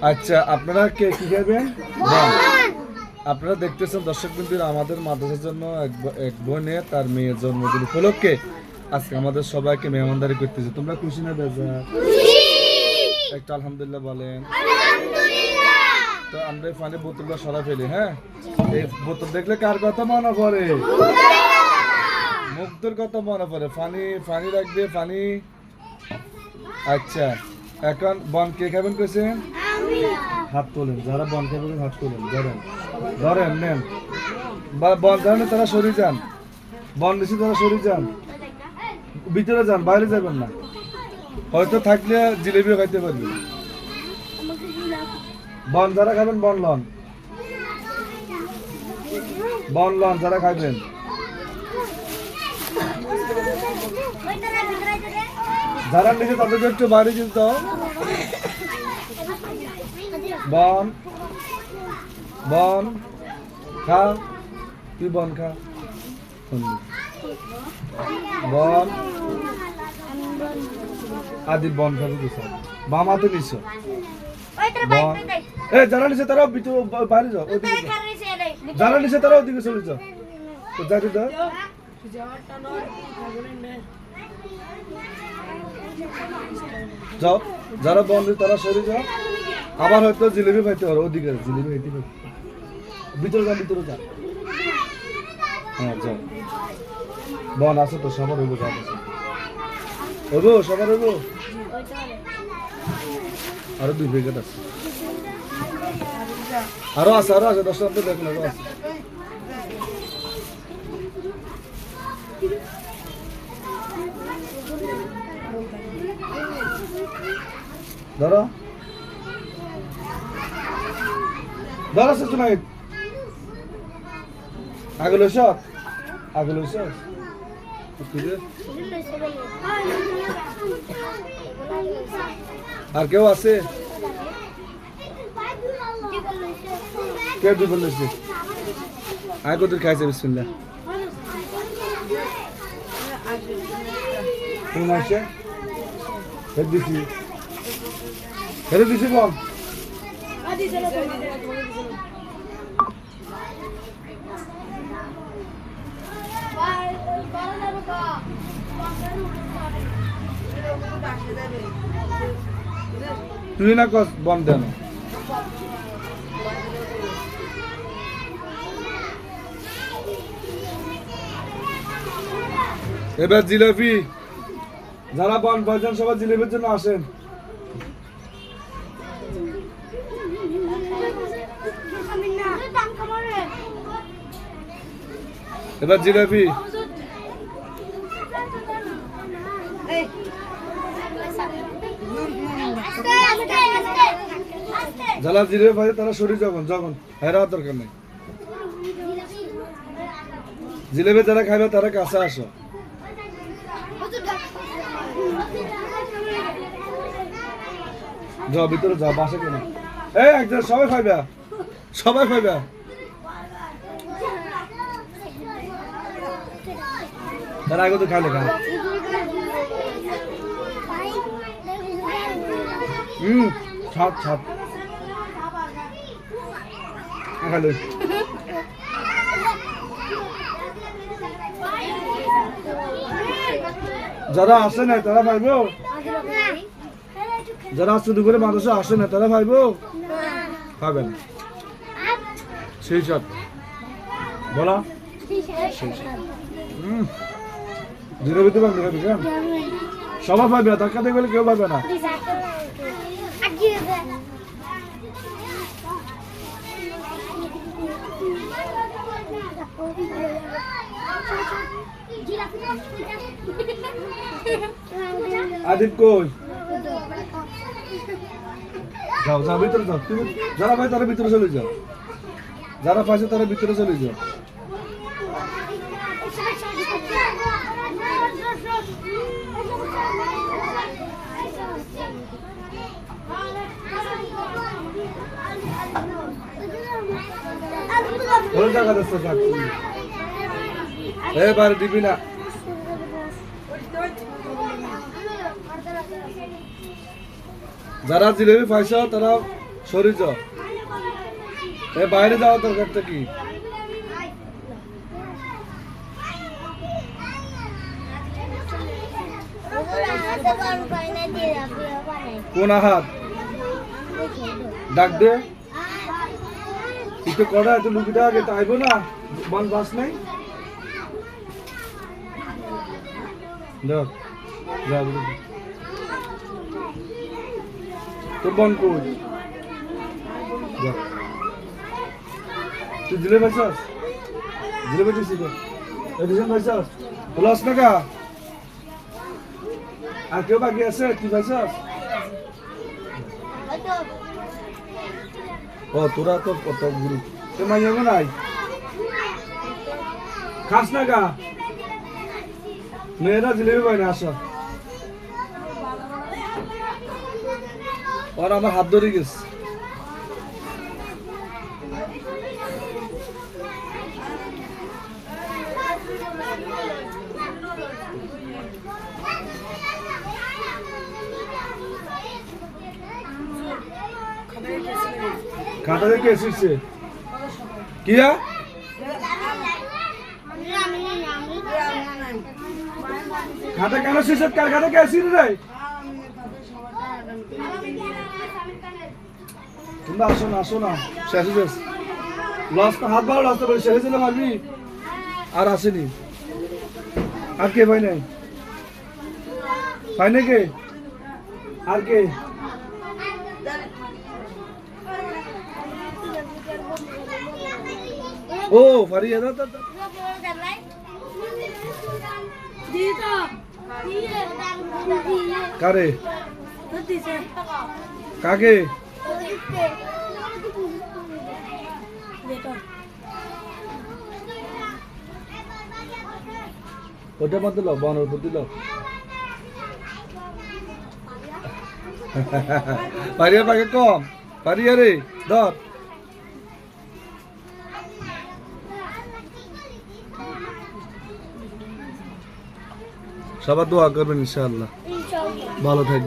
আচ্ছা আপনারা কে কি খাবেন আপনারা দেখতেছেন দর্শক বিন্দুর আমাদের মাদ্রাসার জন্য এক এক বোনে তার মেয়ের জন্মদিন উপলক্ষে আজকে আমাদের সবাইকে মেহমানদারি করতেছে। তোমরা খুশি না বেজা? একটা আলহামদুলিল্লাহ বলেন। তো আমরা পানি বোতলটা সরা ফেলি হ্যাঁ? এই বোতল দেখলে কার কথা মনে পড়ে? মুগ্ধর কথা। মনে পড়ে। পানি পানি রাখবে পানি আচ্ছা। এখন বন কে খাবেন কইছেন হাত তোলেন যারা বন খাবেন হাত তোলেন ধরেন। ধরেন নেন। বা বন ধরেন তারা সরে যান। বন নিচে তারা সরে যান। ভিতরে যান বাইরে যাবেন না। হয়তো থাকলে জিলেবিও খাইতে পারবেন বন যারা খাবেন বন লন। বন লন যারা খাবেন যারা নিচে তাদেরকে একটু বাইরে যেতে। বন। বন। খা। তুই বন খা। বন। আদি বন খাবি কিছু বাম হাতে নিছ। বন। এ যারা তারাও ভিতরে বাইরে যাও ওদিকে যাও। যারা নিচে তারাও ওদিকে চলে যাও। তো যাই দাও। যাও, যারা বন্ধু তারা সরে যাও। আবার হয়তো জিলিপি পাইতে পারো, ওদিকে জিলিপি খাইতে পারো। ভিতরে যাও ভিতরে যাও। হ্যাঁ যাও। বন আছে তো, সবার হইব, যাও। হইব, সবার হইব? আরও দুই প্যাকেট আছে। আরও আছে আরও আছে দশটা দেখুন, আরও আছে। ধরো। ধরো সে তুমি আগে লইছ আগে লইছ আর কেউ আছে? কে দুপুর লইছে আগে কত খাইছে, বিসমিল্লাহ। তুমি আসছে দিছি। হেড দিছি বল। তুই না কস বম দেন এবার জিলাপি। যারা বন পাইছেন সবাই জিলাপির জন্য আসেন। এবার জিলাপি। যারা জিলাপি পাইছে তারা সরি যখন যখন হেরা দরকার নেই। জিলাপি যারা খাইবে, তারা কাছে আসো। যাও, ভিতরে যাও, বাসে কেন এই, একজন সবাই খাইবে। সবাই খাইবে। তার আগে তো খাইলে খা হুম ছাপ ছাপ যারা আসে না তারা পাইবো যারা শুধু করে মানুষ আসে না তারা পাইবো পাবেন সেই সব বলা। হুম ধীরে ভিতরে পাবেন ধীরে ভিতরে সবাই পাইবে ধাক্কা দিয়ে কেউ পাবে না। আদিব কই? যাও যাও, ভিতরে যাও। তুমি যারা ভাই, তারা ভিতরে চলে যাও। যারা পাইছে, তারা ভিতরে চলে যাও। দেখছ যাক এবার দিবি না। যারা জিলেবি পাইছ তারা সরি যাও। এ, বাইরে যাওয়া দরকারটা কি কোন হাত ডাক দে। একটু কড়া একটু লুকিটা আগে তাইব না, বন বাস নাই। বলে। তোর বন কই? তুই দিলে পাইছাস দিলে পাইছিস তো। এডিশন পাইছাস ভালো আস না কা আর কেউ বাকি আছে? তুই পাইছাস ও, তোরা তো কত গুরু। তোমার যাব নাই খাস না গা। মেয়েরা জিলেবি পাই না, আসো। ওর আমার হাত ধরে গেছে। খাতা দেখে এসেছে। কিয়া খাতা কেন শেষ কার খাতা কে আসিস রে? তোমরা আসো না আসো না। শেষ শেষ লসটা হাত বাড়ো লসটা বলে শেষ দিলে মারবি আর আসেনি। আর কে ভাই নাই? ভাই নাই কে? আর কে? ও ফারিয়া দা দা। কারে? কাকে? ওটা মধ্যে লো বনের প্রতি লো পারিয়া পাকে কম। পারিয়া রে ধর। সবার দোয়া করবেন ইনশাআল্লাহ। ভালো থাকবেন।